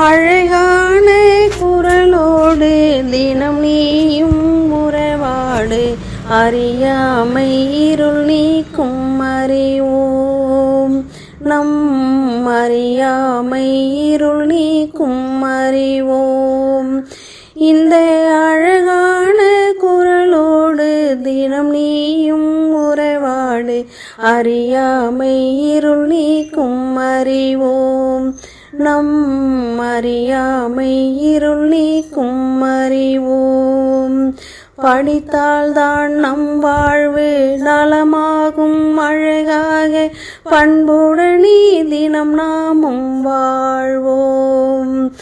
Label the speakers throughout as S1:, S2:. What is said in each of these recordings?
S1: அழகான குரலோடு தினம் நீயும் உறவாடு. அறியாமை இருள் நீக்கும் அறிவோம். நம் அறியாமை இருள் நீக்கும் அறிவோம். இந்த அழகான குரலோடு தினம் நீயும் உறவாடு. அறியாமை இருள் நீக்கும் அறிவோம். நம் அறியாமை இருள் நீக்கும் அறிவோம். படித்தால்தான் நம் வாழ்வு நலமாகும். அழகாக பண்புடனே தினம் நாமும் வாழ்வோம்.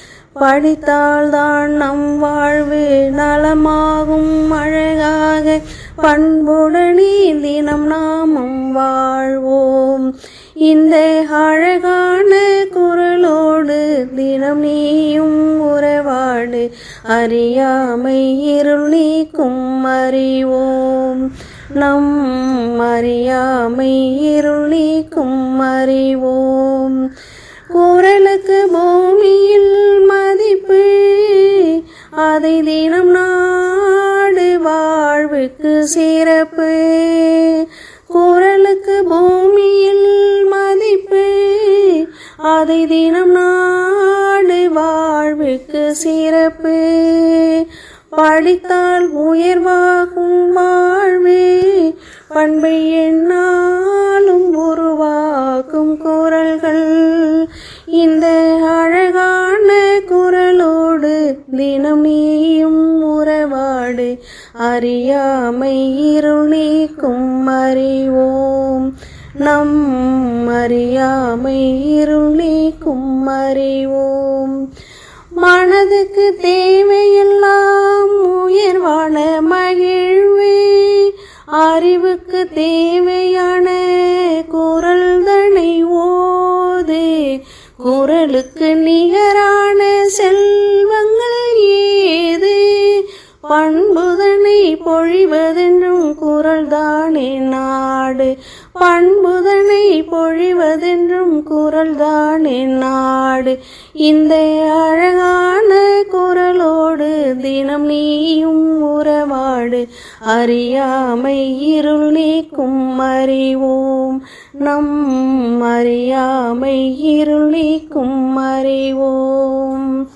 S1: படித்தால்தான் நம் வாழ்வு நலமாகும். அழகாக பண்புடனே தினம் நாமும் வாழ்வோம். இந்த அழகான குரல் அறியாமை இருள் நீக்கும் அறிவோம். நம் அறியாமை இருள் நீக்கும் அறிவோம். குரலுக்கு பூமியில் மதிப்பு அதை தினம் நாடு வாழ்வுக்கு சிறப்பு. குரலுக்கு பூமியில் மதிப்பு அதை தினம் நாடு பழித்தால் உயர்வாகும் வாழ்வே. பண்பை எண்ணாலும் உருவாக்கும் குரல்கள். இந்த அழகான குரலோடு தினம் நீயும் உறவாடு. அறியாமை இருள் நீக்கும் அறிவோம். நம் அறியாமை இருள் நீக்கும் அறிவோம். மனதுக்கு தேவையெல்லாம் உயர்வான மகிழ்வே. அறிவுக்கு தேவையான குரல் தனை ஓது. குரலுக்கு நிகரான செல்வங்கள் ஏது. பண்புதனை பொழிவதென்றும் குரல்தானே நாடு. பண்புதனை பொழிவதென்றும் குரல்தான் என் நாடு? இந்த அழகான குரலோடு தினம் நீயும் உறவாடு. அறியாமை இருள் நீக்கும் அறிவோம். நம் அறியாமை இருள் நீக்கும் அறிவோம்.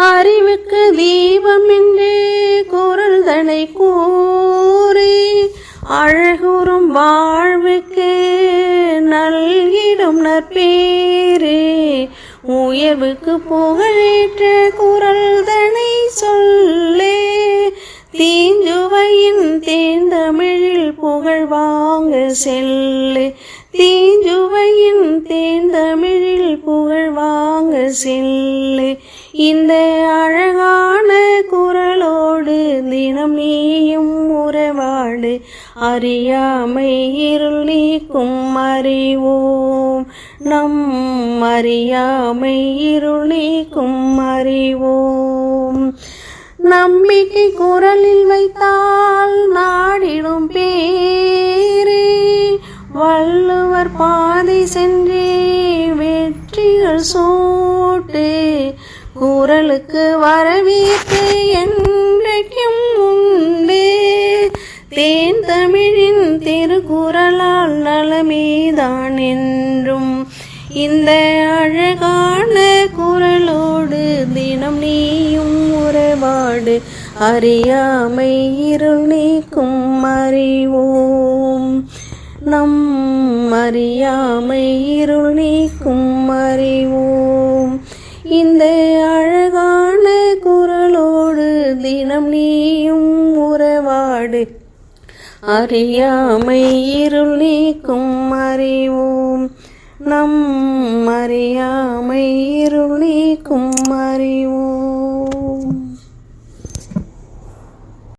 S1: அறிவுக்கு தீபம் என்றே குரல் தனை கூறி அழகுறும் வாழ்வுக்கு நல்கிடும் நற்பேரே உயர்வுக்கு புகழேற்ற குரல் தனை சொல்லே. தீஞ்சுவையின் தேந்தமிழில் புகழ் வாங்க செல்லு. தீஞ்சுவையின் தேந்தமிழில் புகழ் வாங்க செல்லு. இந்த அழகான குரலோடு தினம் நீயும் உறவாடு. அறியாமை இருள் நீக்கும் அறிவோம். நம் அறியாமை இருள் நீக்கும் அறிவோம். நம்பிக்கை குரலில் வைத்தால் நாடிடும் பேரே. வள்ளுவர் பாதை சென்றே வெற்றிகள் சோட்டு. குரலுக்கு வரவேற்பு என் தேன் தமிழின் திருக்குறளால் நலமேதான் என்றும் இந்த அழகான குரலோடு தினம் நீயும் உறவாடு அறியாமை இருள் நீக்கும் அறிவோம். நம் அறியாமை இருள் நீக்கும் அறிவோம். இந்த அழகான குரலோடு தினம் நீயும் அறியாமை இருள் நீக்கும் அறிவோம். நம் அறியாமை